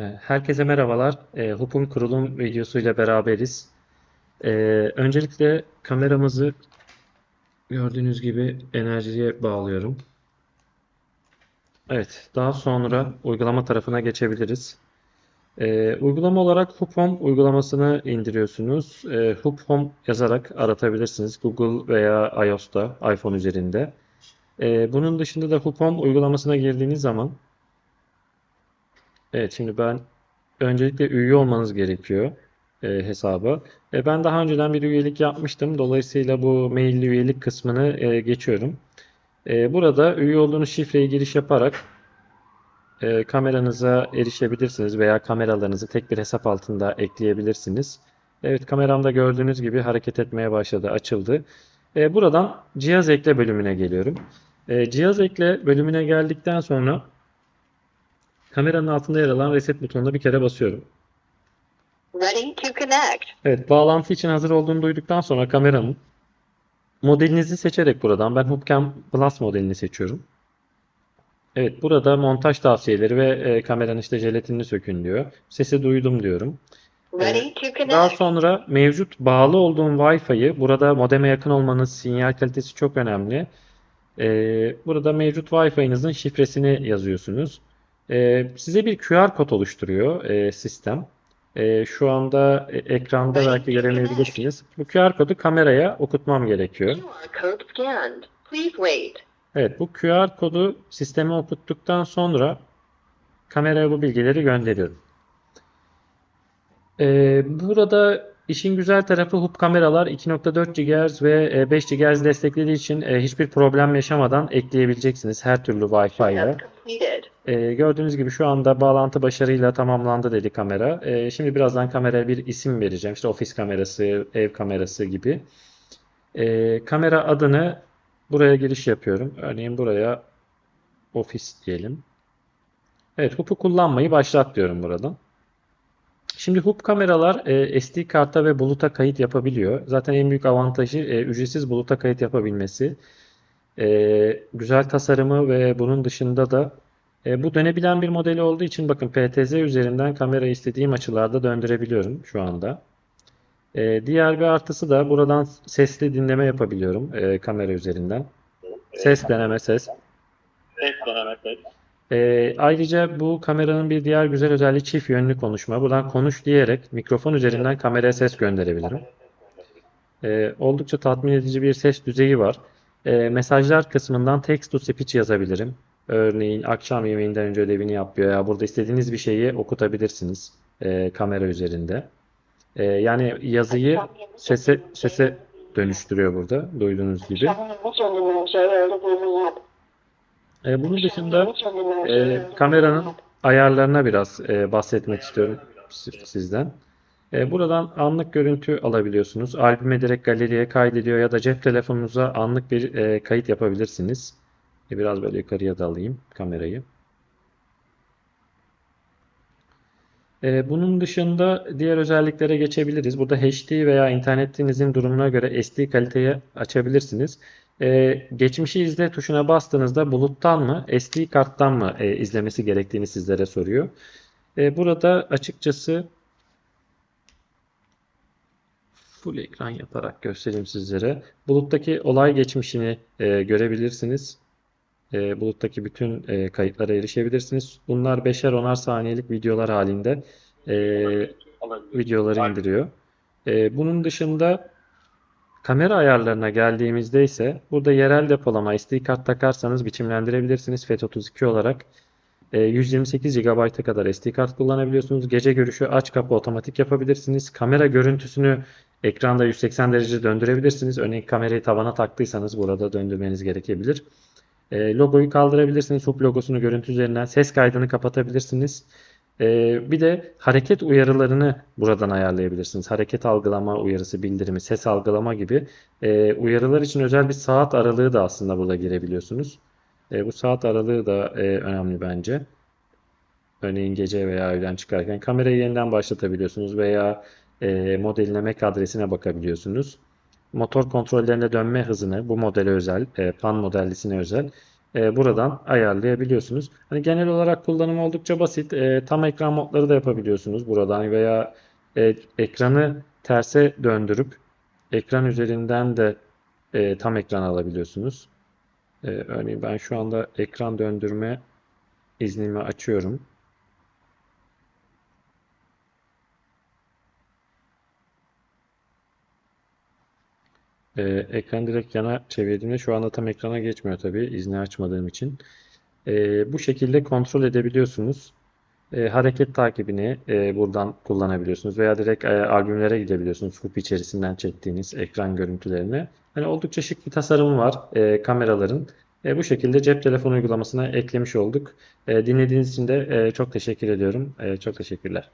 E, Herkese merhabalar. E, HUP'un kurulum videosuyla beraberiz. E, öncelikle kameramızı gördüğünüz gibi enerjiye bağlıyorum. Evet, daha sonra uygulama tarafına geçebiliriz. E, uygulama olarak HUP Home uygulamasını indiriyorsunuz. E, HUP Home yazarak aratabilirsiniz Google veya iOS'ta, iPhone üzerinde. E, bunun dışında da HUP Home uygulamasına girdiğiniz zaman Evet şimdi ben öncelikle üye olmanız gerekiyor e, hesaba. E, ben daha önceden bir üyelik yapmıştım. Dolayısıyla bu mailli üyelik kısmını e, geçiyorum. E, burada üye olduğunuz şifreye giriş yaparak e, kameranıza erişebilirsiniz veya kameralarınızı tek bir hesap altında ekleyebilirsiniz. Evet kameramda gördüğünüz gibi hareket etmeye başladı, açıldı. E, buradan cihaz ekle bölümüne geliyorum. E, cihaz ekle bölümüne geldikten sonra Kameranın altında yer alan reset butonuna bir kere basıyorum. Ready to connect. Evet, bağlantı için hazır olduğunu duyduktan sonra kameranın modelinizi seçerek buradan ben Hubcam Plus modelini seçiyorum. Evet, burada montaj tavsiyeleri ve e, kameranın işte jelatinini sökün diyor. Sesi duydum diyorum. Ready to Daha connect. sonra mevcut bağlı olduğum Wi-Fi'yi burada modeme yakın olmanız, sinyal kalitesi çok önemli. Ee, burada mevcut Wi-Fi'nizin şifresini yazıyorsunuz. Ee, size bir QR kod oluşturuyor e, sistem. Ee, şu anda e, ekranda belki göremeyebilirsiniz. Bu QR kodu kameraya okutmam gerekiyor. Evet, bu QR kodu sisteme okuttuktan sonra kameraya bu bilgileri gönderiyorum. Ee, burada işin güzel tarafı hub kameralar 2.4 GHz ve e, 5 GHz desteklediği için e, hiçbir problem yaşamadan ekleyebileceksiniz her türlü Wi-Fi Ee, gördüğünüz gibi şu anda bağlantı başarıyla tamamlandı dedi kamera. Ee, şimdi birazdan kameraya bir isim vereceğim. İşte ofis kamerası, ev kamerası gibi. Ee, kamera adını buraya giriş yapıyorum. Örneğin buraya ofis diyelim. Evet, HUP'u kullanmayı başlat diyorum buradan. Şimdi HUP kameralar e, SD karta ve buluta kayıt yapabiliyor. Zaten en büyük avantajı e, ücretsiz buluta kayıt yapabilmesi. E, güzel tasarımı ve bunun dışında da e, bu dönebilen bir modeli olduğu için bakın PTZ üzerinden kamerayı istediğim açılarda döndürebiliyorum şu anda. E, diğer bir artısı da buradan sesli dinleme yapabiliyorum e, kamera üzerinden. Ses deneme ses. Ses deneme ses. E, ayrıca bu kameranın bir diğer güzel özelliği çift yönlü konuşma. Buradan konuş diyerek mikrofon üzerinden kameraya ses gönderebilirim. E, oldukça tatmin edici bir ses düzeyi var. E, mesajlar kısmından text to speech yazabilirim. Örneğin akşam yemeğinden önce ödevini yapıyor ya burada istediğiniz bir şeyi okutabilirsiniz e, kamera üzerinde. E, yani yazıyı sese sese dönüştürüyor burada duyduğunuz gibi. E, bunun dışında e, kameranın ayarlarına biraz e, bahsetmek istiyorum si- sizden. E, buradan anlık görüntü alabiliyorsunuz. Albüme direkt galeriye kaydediyor ya da cep telefonunuza anlık bir e, kayıt yapabilirsiniz. E, biraz böyle yukarıya da alayım kamerayı. E, bunun dışında diğer özelliklere geçebiliriz. Burada HD veya internetinizin durumuna göre SD kaliteyi açabilirsiniz. E, geçmişi izle tuşuna bastığınızda buluttan mı, SD karttan mı izlemesi gerektiğini sizlere soruyor. Burada açıkçası full ekran yaparak göstereyim sizlere. Buluttaki olay geçmişini görebilirsiniz. E, buluttaki bütün e, kayıtlara erişebilirsiniz. Bunlar beşer onar saniyelik videolar halinde e, videoları indiriyor. E, bunun dışında kamera ayarlarına geldiğimizde ise burada yerel depolama SD kart takarsanız biçimlendirebilirsiniz FAT32 olarak. E, 128 GB'a kadar SD kart kullanabiliyorsunuz. Gece görüşü aç kapı otomatik yapabilirsiniz. Kamera görüntüsünü ekranda 180 derece döndürebilirsiniz. Örneğin kamerayı tavana taktıysanız burada döndürmeniz gerekebilir. E, logoyu kaldırabilirsiniz. HUP logosunu görüntü üzerinden ses kaydını kapatabilirsiniz. E, bir de hareket uyarılarını buradan ayarlayabilirsiniz. Hareket algılama uyarısı, bildirimi, ses algılama gibi e, uyarılar için özel bir saat aralığı da aslında burada girebiliyorsunuz. E, bu saat aralığı da e, önemli bence. Örneğin gece veya öğlen çıkarken kamerayı yeniden başlatabiliyorsunuz veya e, modeline MAC adresine bakabiliyorsunuz. Motor kontrollerinde dönme hızını bu modele özel, e, pan modellisine özel e, buradan ayarlayabiliyorsunuz. Hani genel olarak kullanımı oldukça basit. E, tam ekran modları da yapabiliyorsunuz buradan veya e, ekranı terse döndürüp ekran üzerinden de e, tam ekran alabiliyorsunuz. E, örneğin ben şu anda ekran döndürme iznimi açıyorum. E, ekran direkt yana çevirdiğimde şu anda tam ekrana geçmiyor tabii izni açmadığım için. E, bu şekilde kontrol edebiliyorsunuz. E, hareket takibini e, buradan kullanabiliyorsunuz veya direkt e, albümlere gidebiliyorsunuz FUP içerisinden çektiğiniz ekran görüntülerini. Hani oldukça şık bir tasarımı var e, kameraların. E, bu şekilde cep telefonu uygulamasına eklemiş olduk. E, dinlediğiniz için de e, çok teşekkür ediyorum. E, çok teşekkürler.